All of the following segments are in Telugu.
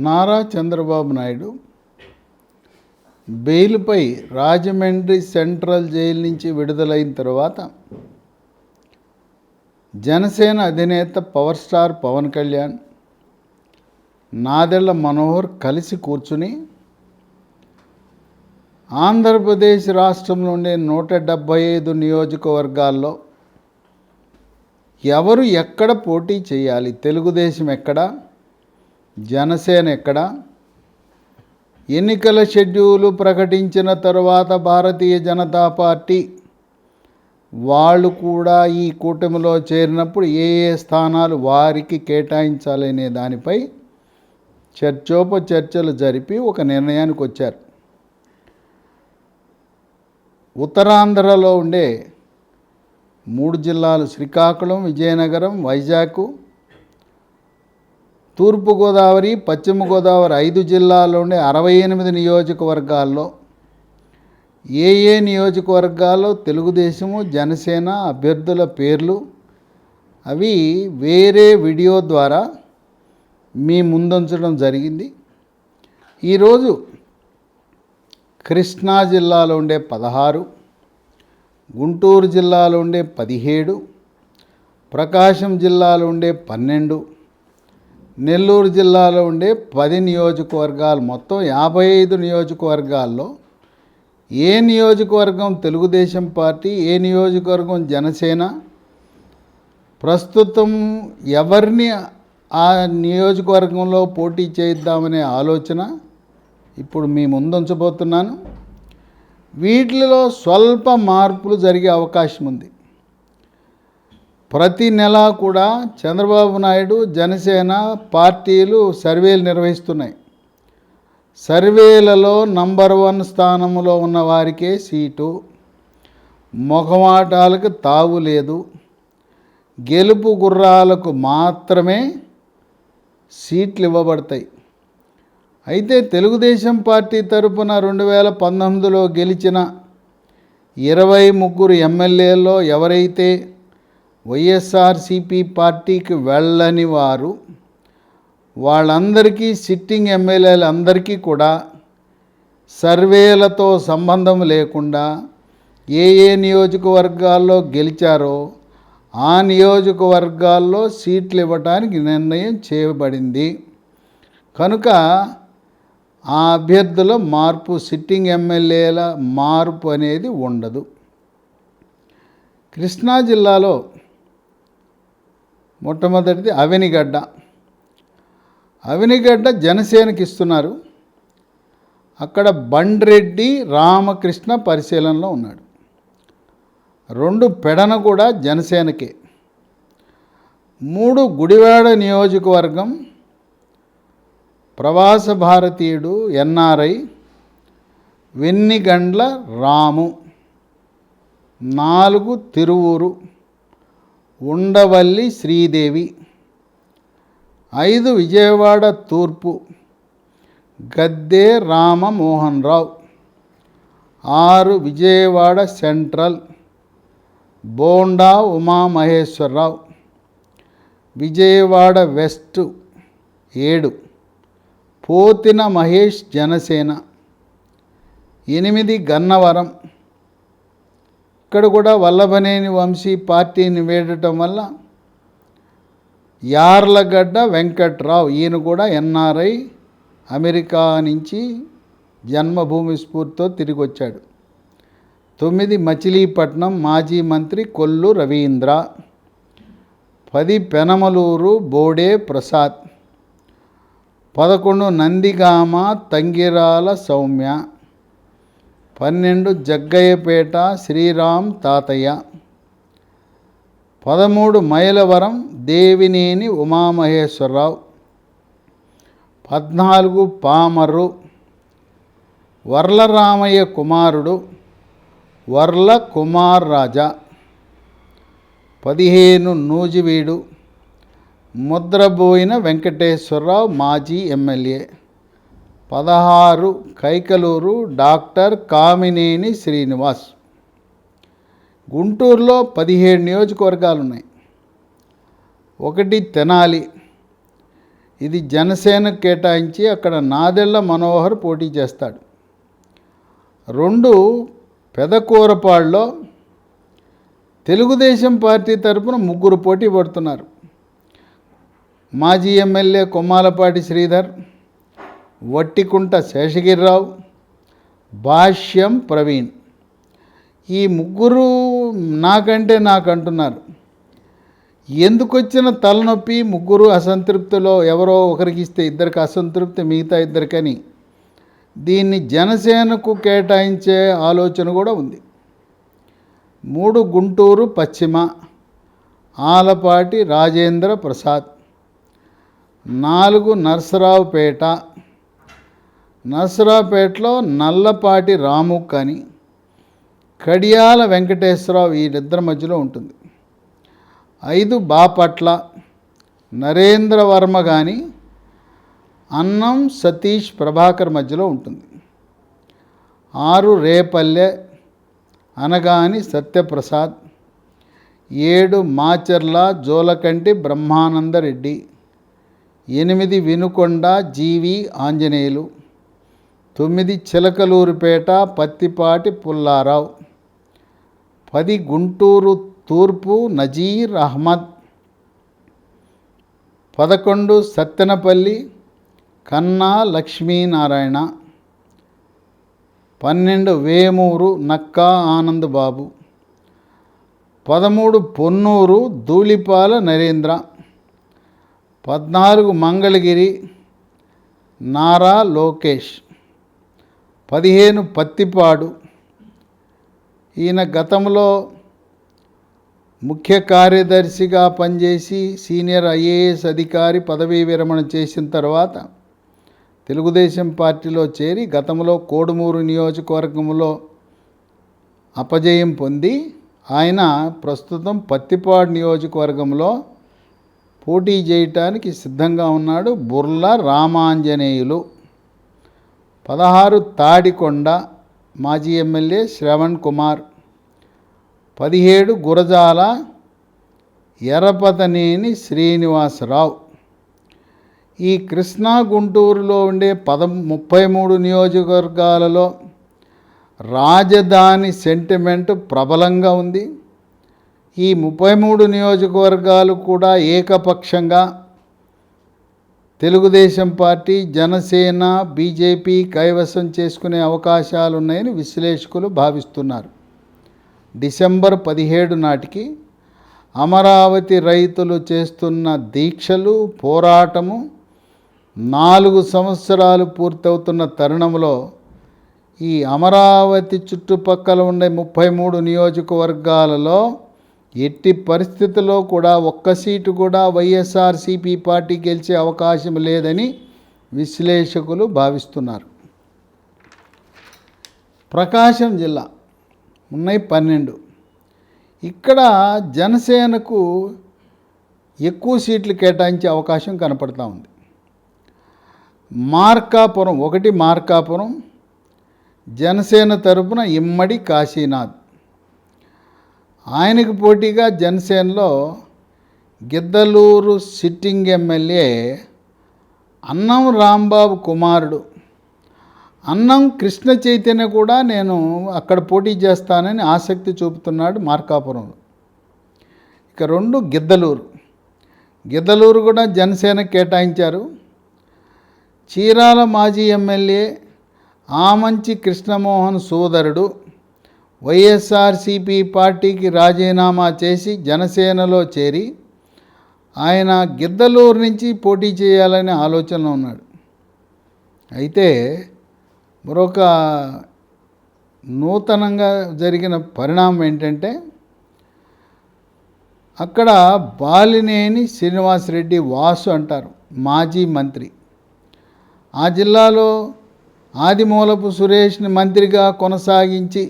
నారా చంద్రబాబు నాయుడు బెయిల్పై రాజమండ్రి సెంట్రల్ జైలు నుంచి విడుదలైన తర్వాత జనసేన అధినేత పవర్ స్టార్ పవన్ కళ్యాణ్ నాదెళ్ళ మనోహర్ కలిసి కూర్చుని ఆంధ్రప్రదేశ్ రాష్ట్రంలో ఉండే నూట డెబ్భై ఐదు నియోజకవర్గాల్లో ఎవరు ఎక్కడ పోటీ చేయాలి? తెలుగుదేశం ఎక్కడ? జనసేన ఎక్కడ? ఎన్నికల షెడ్యూలు ప్రకటించిన తరువాత భారతీయ జనతా పార్టీ వాళ్ళు కూడా ఈ కూటమిలో చేరినప్పుడు ఏ ఏ స్థానాలు వారికి కేటాయించాలనే దానిపై చర్చోపచర్చలు జరిపి ఒక నిర్ణయానికి వచ్చారు. ఉత్తరాంధ్రలో ఉండే మూడు జిల్లాలు శ్రీకాకుళం విజయనగరం వైజాగ్ తూర్పుగోదావరి పశ్చిమ గోదావరి ఐదు జిల్లాల్లో ఉండే అరవై ఎనిమిది నియోజకవర్గాల్లో ఏ ఏ నియోజకవర్గాల్లో తెలుగుదేశము జనసేన అభ్యర్థుల పేర్లు అవి వేరే వీడియో ద్వారా మీ ముందుంచడం జరిగింది. ఈరోజు కృష్ణా జిల్లాలో ఉండే పదహారు గుంటూరు జిల్లాలో ఉండే పదిహేడు ప్రకాశం జిల్లాలో ఉండే పన్నెండు నెల్లూరు జిల్లాలో ఉండే పది నియోజకవర్గాలు మొత్తం యాభై ఐదు నియోజకవర్గాల్లో ఏ నియోజకవర్గం తెలుగుదేశం పార్టీ ఏ నియోజకవర్గం జనసేన? ప్రస్తుతం ఎవరిని ఆ నియోజకవర్గంలో పోటీ చేద్దామనే ఆలోచన ఇప్పుడు మీ ముందుంచబోతున్నాను. వీటిలో స్వల్ప మార్పులు జరిగే అవకాశం ఉంది. ప్రతి నెల కూడా చంద్రబాబు నాయుడు జనసేన పార్టీలు సర్వేలు నిర్వహిస్తున్నాయి. సర్వేలలో నంబర్ వన్ స్థానంలో ఉన్న వారికే సీటు. మొహమాటాలకు తావు లేదు. గెలుపు గుర్రాలకు మాత్రమే సీట్లు ఇవ్వబడతాయి. అయితే తెలుగుదేశం పార్టీ తరపున రెండు వేల పంతొమ్మిదిలో గెలిచిన ఇరవై ముగ్గురు ఎమ్మెల్యేల్లో ఎవరైతే వైఎస్ఆర్సిపి పార్టీకి వెళ్ళని వారు వాళ్ళందరికీ సిట్టింగ్ ఎమ్మెల్యేలు అందరికీ కూడా సర్వేలతో సంబంధం లేకుండా ఏ ఏ నియోజకవర్గాల్లో గెలిచారో ఆ నియోజకవర్గాల్లో సీట్లు ఇవ్వటానికి నిర్ణయం చేయబడింది. కనుక ఆ అభ్యర్థుల మార్పు సిట్టింగ్ ఎమ్మెల్యేల మార్పు అనేది ఉండదు. కృష్ణా జిల్లాలో మొట్టమొదటిది అవినిగడ్డ. అవినిగడ్డ జనసేనకి ఇస్తున్నారు. అక్కడ బండ్రెడ్డి రామకృష్ణ పరిశీలనలో ఉన్నాడు. రెండు పెడన కూడా జనసేనకే. మూడు గుడివాడ నియోజకవర్గం ప్రవాస భారతీయుడు ఎన్ఆర్ఐ వెన్నిగండ్ల రాము నాలుగు తిరువూరు. ఉండవల్లి శ్రీదేవి. ఐదు విజయవాడ తూర్పు. గద్దే రామమోహన్ రావు. ఆరు విజయవాడ సెంట్రల్. బోండా ఉమామహేశ్వరరావు. విజయవాడ వెస్ట్ ఏడు. పోతిన మహేష్ జనసేన. ఎనిమిది గన్నవరం. ఇక్కడ కూడా వల్లభనేని వంశీ పార్టీని వేడటం వల్ల యార్లగడ్డ వెంకట్రావు ఈయన కూడా ఎన్ఆర్ఐ అమెరికా నుంచి జన్మభూమి స్ఫూర్తితో తిరిగి వచ్చాడు తొమ్మిది మచిలీపట్నం మాజీ మంత్రి కొల్లు రవీంద్ర పది పెనమలూరు బోడే ప్రసాద్ పదకొండు నందిగామ తంగిరాల సౌమ్య పన్నెండు జగ్గయ్యపేట శ్రీరామ్ తాతయ్య. పదమూడు మైలవరం దేవినేని ఉమామహేశ్వరరావు. పద్నాలుగు పామరు వర్లరామయ్య కుమారుడు వర్ల కుమార్ రాజా. పదిహేను నూజివీడు. ముద్రబోయిన వెంకటేశ్వరరావు మాజీ ఎమ్మెల్యే. పదహారు కైకలూరు డాక్టర్ కామినేని శ్రీనివాస్. గుంటూరులో పదిహేడు నియోజకవర్గాలు ఉన్నాయి ఒకటి తెనాలి. ఇది జనసేనకు కేటాయించి అక్కడ నాదెళ్ళ మనోహర్ పోటీ చేస్తాడు. రెండు పెదకూరపాడులో తెలుగుదేశం పార్టీ తరపున ముగ్గురు పోటీ పడుతున్నారు. మాజీ ఎమ్మెల్యే కొమ్మాలపాటి శ్రీధర్ వట్టికుంట శేషగిరిరావు భాష్యం ప్రవీణ్. ఈ ముగ్గురు నాకంటే నాకు అంటున్నారు ఎందుకు వచ్చిన తలనొప్పి ముగ్గురు అసంతృప్తిలో ఎవరో ఒకరికి ఇస్తే ఇద్దరికి అసంతృప్తి మిగతా ఇద్దరికని. దీన్ని జనసేనకు కేటాయించే ఆలోచన కూడా ఉంది. మూడు గుంటూరు పశ్చిమ. ఆలపాటి రాజేంద్ర ప్రసాద్. నాలుగు నర్సరావుపేట. నసరాపేటలో నల్లపాటి రాము కానీ కడియాల వెంకటేశ్వరరావు వీళ్ళిద్దరి మధ్యలో ఉంటుంది. ఐదు బాపట్ల నరేంద్ర వర్మ కానీ అన్నం సతీష్ ప్రభాకర్ మధ్యలో ఉంటుంది. ఆరు రేపల్లె అనగాని సత్యప్రసాద్ ఏడు మాచర్ల జోలకంటి బ్రహ్మానందరెడ్డి ఎనిమిది వినుకొండ జీవి ఆంజనేయులు. తొమ్మిది చిలకలూరుపేట పత్తిపాటి పుల్లారావు. పది గుంటూరు తూర్పు నజీర్ అహ్మద్. పదకొండు సత్తెనపల్లి కన్నా లక్ష్మీనారాయణ. పన్నెండు వేమూరు నక్కా ఆనంద్ బాబు. పదమూడు పొన్నూరు ధూళిపాల నరేంద్ర. పద్నాలుగు మంగళగిరి నారా లోకేష్. పదిహేను పత్తిపాడు. ఈయన గతంలో ముఖ్య కార్యదర్శిగా పనిచేసి సీనియర్ ఐఏఎస్ అధికారి పదవీ విరమణ చేసిన తర్వాత తెలుగుదేశం పార్టీలో చేరి గతంలో కోడుమూరు నియోజకవర్గంలో అపజయం పొంది ఆయన ప్రస్తుతం పత్తిపాడు నియోజకవర్గంలో పోటీ చేయటానికి సిద్ధంగా ఉన్నాడు బుర్ల రామాంజనేయులు. పదహారు తాడికొండ మాజీ ఎమ్మెల్యే శ్రవణ్ కుమార్ పదిహేడు గురజాల ఎర్రపతనేని శ్రీనివాసరావు. ఈ కృష్ణా గుంటూరులో ఉండే పద ముప్పై మూడు నియోజకవర్గాలలో రాజధాని సెంటిమెంట్ ప్రబలంగా ఉంది. ఈ ముప్పై మూడు నియోజకవర్గాలు కూడా ఏకపక్షంగా తెలుగుదేశం పార్టీ జనసేన బీజేపీ కైవసం చేసుకునే అవకాశాలు ఉన్నాయని విశ్లేషకులు భావిస్తున్నారు. డిసెంబర్ పదిహేడు నాటికి అమరావతి రైతులు చేస్తున్న దీక్షలు పోరాటము నాలుగు సంవత్సరాలు పూర్తవుతున్న తరుణంలో ఈ అమరావతి చుట్టుపక్కల ఉండే ముప్పై మూడు నియోజకవర్గాలలో ఎట్టి పరిస్థితుల్లో కూడా ఒక్క సీటు కూడా వైఎస్ఆర్సీపీ పార్టీ గెలిచే అవకాశం లేదని విశ్లేషకులు భావిస్తున్నారు. ప్రకాశం జిల్లా ఉన్నాయి పన్నెండు. ఇక్కడ జనసేనకు ఎక్కువ సీట్లు కేటాయించే అవకాశం కనపడతా ఉంది. మార్కాపురం ఒకటి మార్కాపురం జనసేన తరపున ఇమ్మడి కాశీనాథ్. ఆయనకు పోటీగా జనసేనలో గిద్దలూరు సిట్టింగ్ ఎమ్మెల్యే అన్నం రాంబాబు కుమారుడు. అన్నం కృష్ణ చైతన్య కూడా నేను అక్కడ పోటీ చేస్తానని ఆసక్తి చూపుతున్నాడు మార్కాపురంలో. ఇక రెండు గిద్దలూరు. గిద్దలూరు కూడా జనసేన కేటాయించారు. చీరాల మాజీ ఎమ్మెల్యే ఆమంచి కృష్ణమోహన్ సోదరుడు వైఎస్ఆర్సిపి పార్టీకి రాజీనామా చేసి జనసేనలో చేరి ఆయన గిద్దలూరు నుంచి పోటీ చేయాలనే ఆలోచనలో ఉన్నాడు. అయితే మరొక నూతనంగా జరిగిన పరిణామం ఏంటంటే అక్కడ బాలినేని శ్రీనివాసరెడ్డి వాసు అంటారు మాజీ మంత్రి. ఆ జిల్లాలో ఆదిమూలపు సురేష్ని మంత్రిగా కొనసాగించి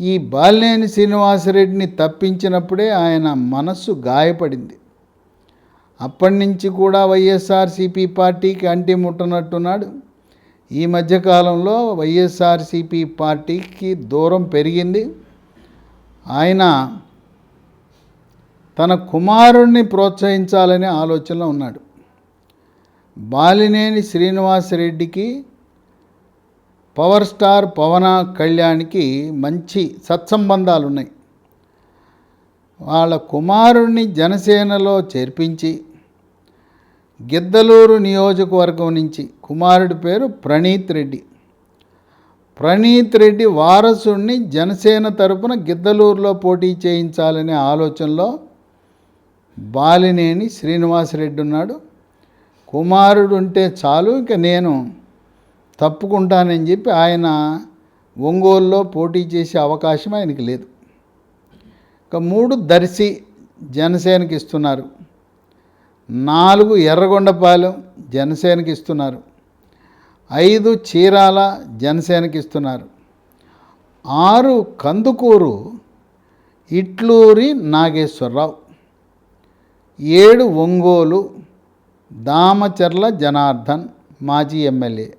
ఈ బాలినేని శ్రీనివాసరెడ్డిని తప్పించినప్పుడే ఆయన మనస్సు గాయపడింది. అప్పటి నుంచి కూడా వైఎస్ఆర్సీపీ పార్టీకి అంటి ముట్టనట్టున్నాడు. ఈ మధ్యకాలంలో వైఎస్ఆర్సీపీ పార్టీకి దూరం పెరిగింది. ఆయన తన కుమారుణ్ణి ప్రోత్సహించాలనే ఆలోచనలో ఉన్నాడు. బాలినేని శ్రీనివాసరెడ్డికి పవర్ స్టార్ పవన కళ్యాణ్కి మంచి సత్సంబంధాలు ఉన్నాయి వాళ్ళ కుమారుణ్ణి జనసేనలో చేర్పించి గిద్దలూరు నియోజకవర్గం నుంచి కుమారుడి పేరు ప్రణీత్ రెడ్డి. ప్రణీత్ రెడ్డి వారసుణ్ణి జనసేన తరపున గిద్దలూరులో పోటీ చేయించాలనే ఆలోచనలో బాలినేని శ్రీనివాసరెడ్డి ఉన్నాడు. కుమారుడు ఉంటే చాలు ఇంకా నేను తప్పుకుంటానని చెప్పి ఆయన ఒంగోలులో పోటీ చేసే అవకాశం ఆయనకి లేదు. ఇక మూడు దర్శి జనసేనకి ఇస్తున్నారు. నాలుగు ఎర్రగొండపాలెం జనసేనకి ఇస్తున్నారు. ఐదు చీరాల జనసేనకి ఇస్తున్నారు. ఆరు కందుకూరు ఇట్లూరి నాగేశ్వరరావు ఏడు ఒంగోలు దామచర్ల జనార్దన్ మాజీ ఎమ్మెల్యే.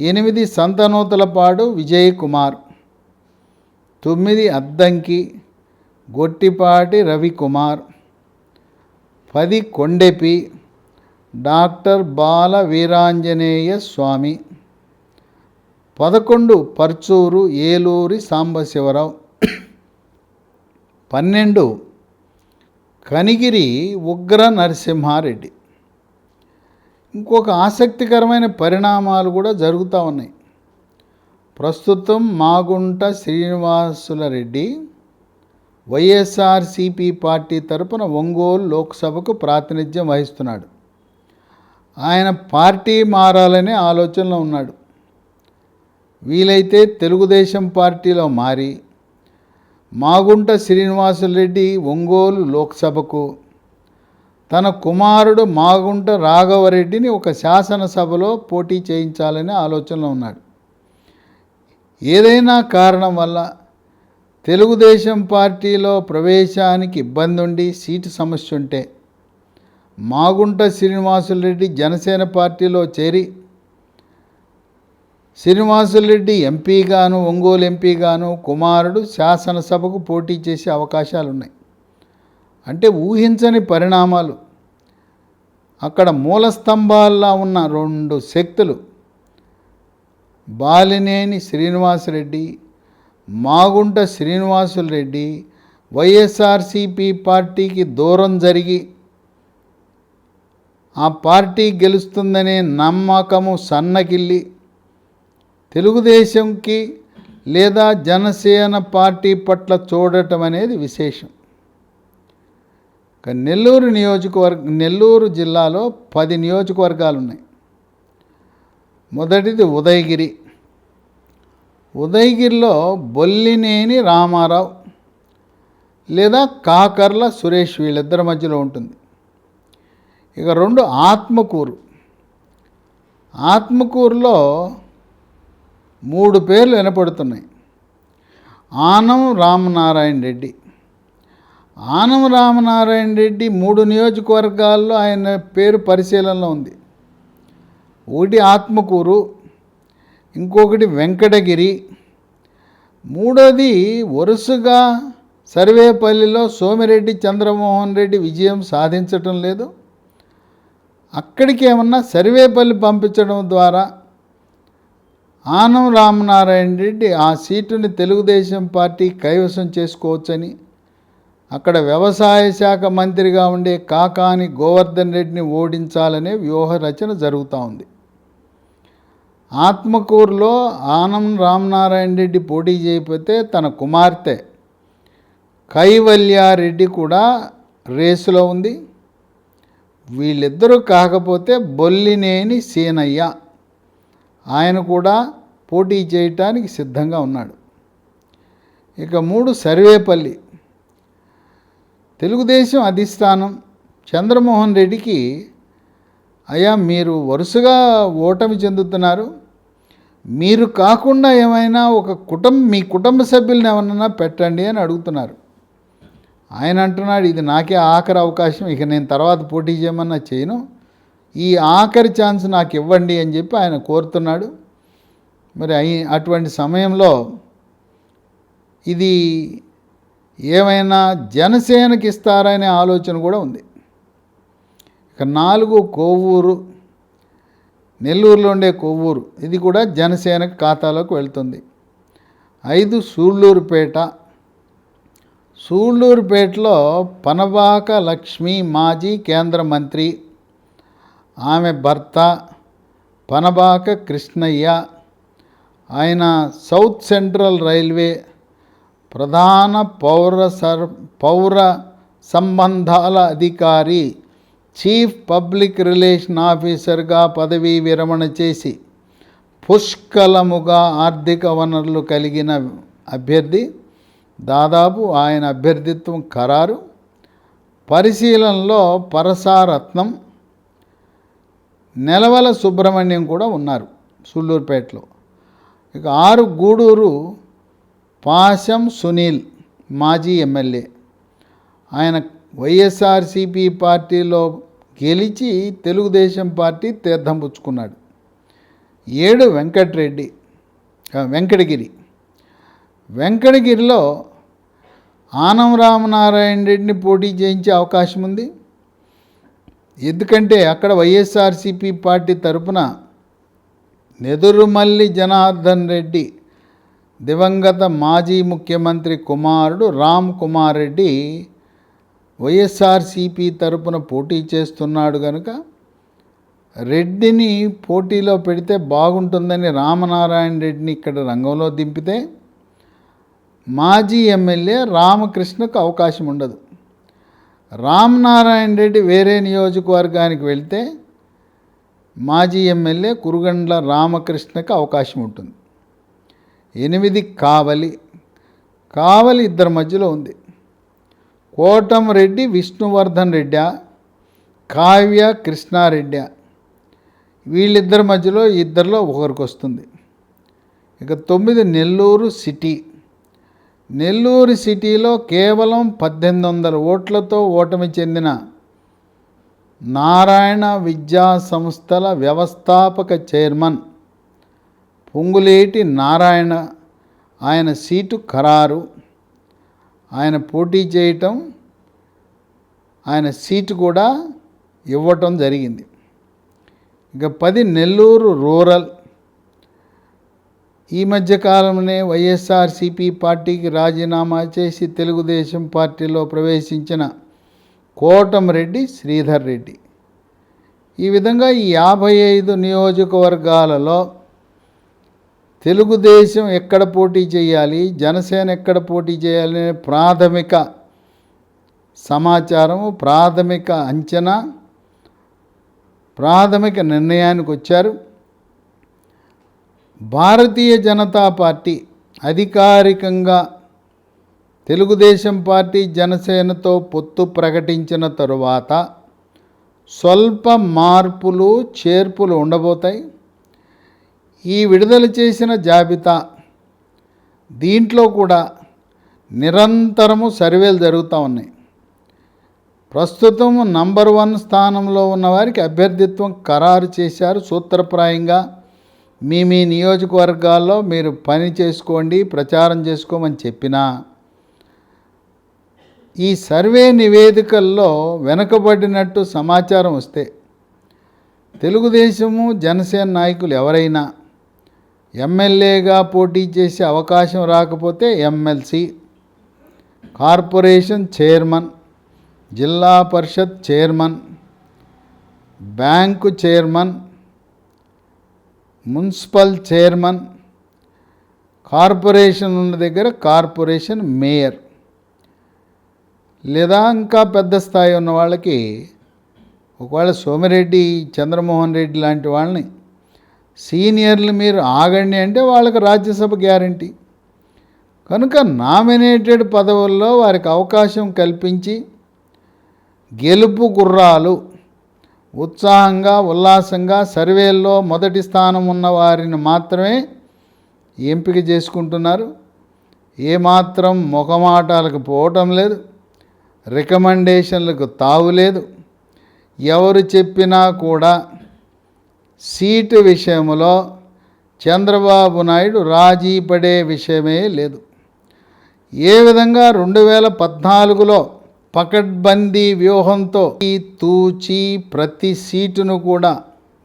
ఎనిమిది సంతనూతలపాడు విజయ్ కుమార్ తొమ్మిది అద్దంకి గొట్టిపాటి రవికుమార్. పది కొండెపి డాక్టర్ బాల వీరాంజనేయ స్వామి. పదకొండు పర్చూరు ఏలూరి సాంబశివరావు. పన్నెండు కనిగిరి ఉగ్ర నరసింహారెడ్డి. ఇంకొక ఆసక్తికరమైన పరిణామాలు కూడా జరుగుతూ ఉన్నాయి. ప్రస్తుతం మాగుంట శ్రీనివాసుల రెడ్డి వైఎస్ఆర్సిపి పార్టీ తరపున ఒంగోలు లోక్సభకు ప్రాతినిధ్యం వహిస్తున్నాడు. ఆయన పార్టీ మారాలనే ఆలోచనలో ఉన్నాడు. వీలైతే తెలుగుదేశం పార్టీలో మారి మాగుంట శ్రీనివాసులరెడ్డి ఒంగోలు లోక్సభకు తన కుమారుడు మాగుంట రాఘవరెడ్డిని ఒక శాసనసభలో పోటీ చేయించాలనే ఆలోచనలో ఉన్నాడు. ఏదైనా కారణం వల్ల తెలుగుదేశం పార్టీలో ప్రవేశానికి ఇబ్బంది ఉండి సీటు సమస్య ఉంటే మాగుంట శ్రీనివాసులరెడ్డి జనసేన పార్టీలో చేరి శ్రీనివాసులరెడ్డి ఎంపీగాను ఒంగోలు ఎంపీగాను కుమారుడు శాసనసభకు పోటీ చేసే అవకాశాలు ఉన్నాయి అంటే ఊహించని పరిణామాలు. అక్కడ మూల స్తంభాల్లో ఉన్న రెండు శక్తులు బాలినేని శ్రీనివాసరెడ్డి మాగుంట శ్రీనివాసులు రెడ్డి వైఎస్ఆర్సిపి పార్టీకి దూరం జరిగి ఆ పార్టీ గెలుస్తుందనే నమ్మకము సన్నకిల్లి తెలుగుదేశంకి లేదా జనసేన పార్టీ పట్ల చూడటం అనేది విశేషం. ఇక నెల్లూరు నియోజకవర్గ నెల్లూరు జిల్లాలో పది నియోజకవర్గాలు ఉన్నాయి మొదటిది ఉదయగిరి. ఉదయగిరిలో బొల్లినేని రామారావు లేదా కాకర్ల సురేష్ వీళ్ళిద్దరి మధ్యలో ఉంటుంది. ఇక రెండు ఆత్మకూరు. ఆత్మకూరులో మూడు పేర్లు వినపడుతున్నాయి. ఆనం రామనారాయణ రెడ్డి. ఆనం రామనారాయణ రెడ్డి మూడు నియోజకవర్గాల్లో ఆయన పేరు పరిశీలనలో ఉంది. ఒకటి ఆత్మకూరు ఇంకొకటి వెంకటగిరి. మూడోది వరుసగా సర్వేపల్లిలో సోమిరెడ్డి చంద్రమోహన్ రెడ్డి విజయం సాధించటం లేదు. అక్కడికి ఏమన్నా సర్వేపల్లి పంపించడం ద్వారా ఆనం రామనారాయణ రెడ్డి ఆ సీటుని తెలుగుదేశం పార్టీ కైవసం చేసుకోవచ్చని అక్కడ వ్యవసాయ శాఖ మంత్రిగా ఉండే కాకాని గోవర్ధన్ రెడ్డిని ఓడించాలనే వ్యూహ రచన జరుగుతూ ఉంది. ఆత్మకూరులో ఆనం రామనారాయణ రెడ్డి పోటీ చేయకపోతే తన కుమార్తె కైవల్యారెడ్డి కూడా రేసులో ఉంది. వీళ్ళిద్దరూ కాకపోతే బొల్లినేని సీనయ్య ఆయన కూడా పోటీ చేయటానికి సిద్ధంగా ఉన్నాడు. ఇక మూడు సర్వేపల్లి తెలుగుదేశం అధిష్టానం చంద్రమోహన్ రెడ్డికి అయ్యా మీరు వరుసగా ఓటమి చెందుతున్నారు. మీరు కాకుండా ఏమైనా ఒక కుటుంబ మీ కుటుంబ సభ్యులను ఏమన్నా పెట్టండి అని అడుగుతున్నారు. ఆయన అంటున్నాడు ఇది నాకే ఆఖరి అవకాశం ఇక నేను తర్వాత పోటీ చేయమన్నా చేయను. ఈ ఆఖరి ఛాన్స్ నాకు ఇవ్వండి అని చెప్పి ఆయన కోరుతున్నాడు. మరి అటువంటి సమయంలో ఇది ఏమైనా జనసేనకి ఇస్తారనే ఆలోచన కూడా ఉంది. ఇక నాలుగు కొవ్వూరు నెల్లూరులో ఉండే కొవ్వూరు ఇది కూడా జనసేన ఖాతాలోకి వెళ్తుంది. ఐదు సూళ్ళూరుపేట. సూళ్ళూరుపేటలో పనబాక లక్ష్మి మాజీ కేంద్ర మంత్రి ఆమె భర్త పనబాక కృష్ణయ్య ఆయన సౌత్ సెంట్రల్ రైల్వే ప్రధాన పౌర సర్ పౌర సంబంధాల అధికారి చీఫ్ పబ్లిక్ రిలేషన్ ఆఫీసర్గా పదవీ విరమణ చేసి పుష్కలముగా ఆర్థిక వనరులు కలిగిన అభ్యర్థి దాదాపు ఆయన అభ్యర్థిత్వం ఖరారు పరిశీలనలో పరసారత్నం నెలవల సుబ్రహ్మణ్యం కూడా ఉన్నారు సుళ్ళూరుపేటలో ఇక ఆరు గూడూరు పాశం సునీల్ మాజీ ఎమ్మెల్యే. ఆయన వైఎస్ఆర్సిపి పార్టీలో గెలిచి తెలుగుదేశం పార్టీ తీర్థం పుచ్చుకున్నాడు. ఏడు వెంకటరెడ్డి వెంకటగిరి. వెంకటగిరిలో ఆనం రామనారాయణ రెడ్డిని పోటీ చేయించే అవకాశం ఉంది. ఎందుకంటే అక్కడ వైఎస్ఆర్సిపి పార్టీ తరపున నెదురుమల్లి జనార్దన్ రెడ్డి దివంగత మాజీ ముఖ్యమంత్రి కుమారుడు రామ్ కుమార్ రెడ్డి వైఎస్ఆర్సీపీ తరపున పోటీ చేస్తున్నాడు కనుక రెడ్డిని పోటీలో పెడితే బాగుంటుందని రామనారాయణ రెడ్డిని ఇక్కడ రంగంలో దింపితే మాజీ ఎమ్మెల్యే రామకృష్ణకు అవకాశం ఉండదు. రామనారాయణ రెడ్డి వేరే నియోజకవర్గానికి వెళ్తే మాజీ ఎమ్మెల్యే కురుగండ్ల రామకృష్ణకు అవకాశం ఉంటుంది. ఎనిమిది కావలి. కావలి ఇద్దరి మధ్యలో ఉంది. కోటంరెడ్డి విష్ణువర్ధన్ రెడ్డి కావ్య కృష్ణారెడ్డి. వీళ్ళిద్దరి మధ్యలో ఇద్దరిలో ఒకరికి వస్తుంది. ఇక తొమ్మిది నెల్లూరు సిటీ. నెల్లూరు సిటీలో కేవలం పద్దెనిమిది వందల ఓట్లతో ఓటమి చెందిన నారాయణ విద్యా సంస్థల వ్యవస్థాపక చైర్మన్ పొంగులేటి నారాయణ ఆయన సీటు ఖరారు. ఆయన పోటీ చేయటం ఆయన సీటు కూడా ఇవ్వటం జరిగింది. ఇక పది నెల్లూరు రూరల్. ఈ మధ్య కాలంలోనే పార్టీకి రాజీనామా చేసి తెలుగుదేశం పార్టీలో ప్రవేశించిన కోటంరెడ్డి శ్రీధర్ రెడ్డి. ఈ విధంగా ఈ యాభై ఐదు నియోజకవర్గాలలో తెలుగుదేశం ఎక్కడ పోటీ చేయాలి? జనసేన ఎక్కడ పోటీ చేయాలి? అనే ప్రాథమిక సమాచారము ప్రాథమిక అంచనా ప్రాథమిక నిర్ణయానికి వచ్చారు. భారతీయ జనతా పార్టీ అధికారికంగా తెలుగుదేశం పార్టీ జనసేనతో పొత్తు ప్రకటించిన తరువాత స్వల్ప మార్పులు చేర్పులు ఉండబోతాయి. ఈ విడుదల చేసిన జాబితా దీంట్లో కూడా నిరంతరము సర్వేలు జరుగుతూ ఉన్నాయి. ప్రస్తుతం నంబర్ వన్ స్థానంలో ఉన్న వారికి అభ్యర్థిత్వం ఖరారు చేశారు. సూత్రప్రాయంగా మీ మీ నియోజకవర్గాల్లో మీరు పని చేసుకోండి ప్రచారం చేసుకోమని చెప్పినా ఈ సర్వే నివేదికల్లో వెనుకబడినట్టు సమాచారం వస్తే తెలుగుదేశము జనసేన నాయకులు ఎవరైనా ఎమ్మెల్యేగా పోటీ చేసే అవకాశం రాకపోతే ఎమ్మెల్సీ కార్పొరేషన్ చైర్మన్ జిల్లా పరిషత్ chairman bank chairman municipal chairman corporation ఉన్న దగ్గర కార్పొరేషన్ మేయర్ లేదా ఇంకా పెద్ద స్థాయి ఉన్న వాళ్ళకి ఒకవేళ సోమిరెడ్డి చంద్రమోహన్ రెడ్డి లాంటి వాళ్ళని సీనియర్లు మీరు ఆగండి అంటే వాళ్ళకి రాజ్యసభ గ్యారంటీ. కనుక నామినేటెడ్ పదవుల్లో వారికి అవకాశం కల్పించి గెలుపు గుర్రాలు ఉత్సాహంగా ఉల్లాసంగా సర్వేల్లో మొదటి స్థానం ఉన్న వారిని మాత్రమే ఎంపిక చేసుకుంటున్నారు. ఏమాత్రం ముఖమాటాలకు పోవటం లేదు. రికమెండేషన్లకు తావు లేదు ఎవరు చెప్పినా కూడా సీటు విషయంలో చంద్రబాబు నాయుడు రాజీ పడే విషయమే లేదు. ఏ విధంగా రెండు వేల పద్నాలుగులో పకడ్బందీ వ్యూహంతో ఈ తూచి ప్రతి సీటును కూడా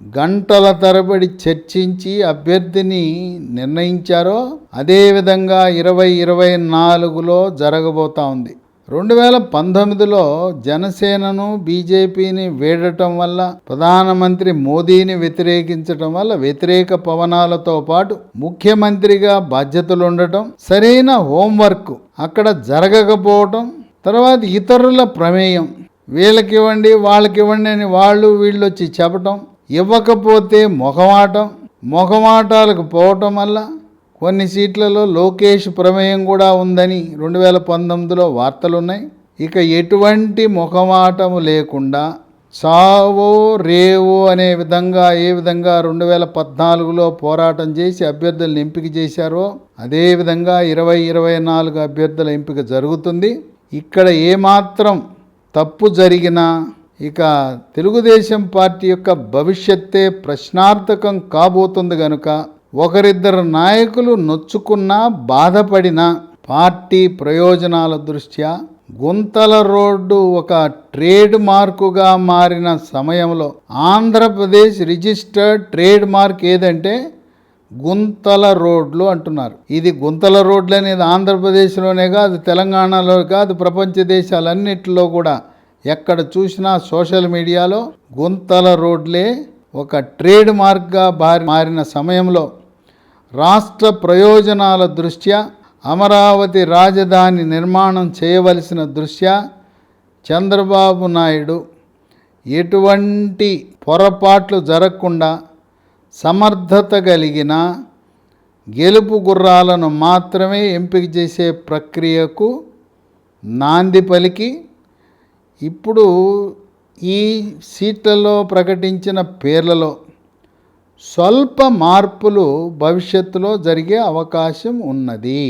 గంటల తరబడి చర్చించి అభ్యర్థిని నిర్ణయించారో అదేవిధంగా ఇరవై ఇరవై నాలుగులో జరగబోతా ఉంది. రెండు వేల పంతొమ్మిదిలో జనసేనను బీజేపీని వేడటం వల్ల ప్రధానమంత్రి మోదీని వ్యతిరేకించటం వల్ల వ్యతిరేక పవనాలతో పాటు ముఖ్యమంత్రిగా బాధ్యతలు ఉండటం సరైన హోంవర్క్ అక్కడ జరగకపోవటం తర్వాత ఇతరుల ప్రమేయం వీళ్ళకి ఇవ్వండి వాళ్ళకి ఇవ్వండి అని వాళ్ళు వీళ్ళు వచ్చి చెప్పటం ఇవ్వకపోతే మొహమాటం మొహమాటాలకు పోవటం వల్ల కొన్ని సీట్లలో లోకేష్ ప్రమేయం కూడా ఉందని రెండు వేల పంతొమ్మిదిలో వార్తలు ఉన్నాయి ఇక ఎటువంటి ముఖమాటము లేకుండా చావో రేవో అనే విధంగా ఏ విధంగా రెండు వేల పద్నాలుగులో పోరాటం చేసి అభ్యర్థులను ఎంపిక చేశారో అదేవిధంగా ఇరవై ఇరవై నాలుగు అభ్యర్థుల ఎంపిక జరుగుతుంది. ఇక్కడ ఏమాత్రం తప్పు జరిగినా ఇక తెలుగుదేశం పార్టీ యొక్క భవిష్యత్తే ప్రశ్నార్థకం కాబోతుంది కనుక ఒకరిద్దరు నాయకులు నొచ్చుకున్నా బాధపడినా పార్టీ ప్రయోజనాల దృష్ట్యా గుంతల రోడ్డు ఒక ట్రేడ్ మార్కుగా మారిన సమయంలో ఆంధ్రప్రదేశ్ రిజిస్టర్డ్ ట్రేడ్ మార్క్ ఏదంటే గుంతల రోడ్లు అంటున్నారు. ఇది గుంతల రోడ్లు అనేది ఆంధ్రప్రదేశ్లోనే కాదు తెలంగాణలో కాదు ప్రపంచ దేశాలన్నిటిలో కూడా. ఎక్కడ చూసినా సోషల్ మీడియాలో గుంతల రోడ్లే ఒక ట్రేడ్ మార్క్గా బారి మారిన సమయంలో రాష్ట్ర ప్రయోజనాల దృష్ట్యా అమరావతి రాజధాని నిర్మాణం చేయవలసిన దృష్ట్యా చంద్రబాబు నాయుడు ఎటువంటి పొరపాట్లు జరగకుండా సమర్థత కలిగిన గెలుపు గుర్రాలను మాత్రమే ఎంపిక చేసే ప్రక్రియకు నాంది పలికి. ఇప్పుడు ఈ సీట్లలో ప్రకటించిన పేర్లలో స్వల్ప మార్పులు భవిష్యత్తులో జరిగే అవకాశం ఉన్నది.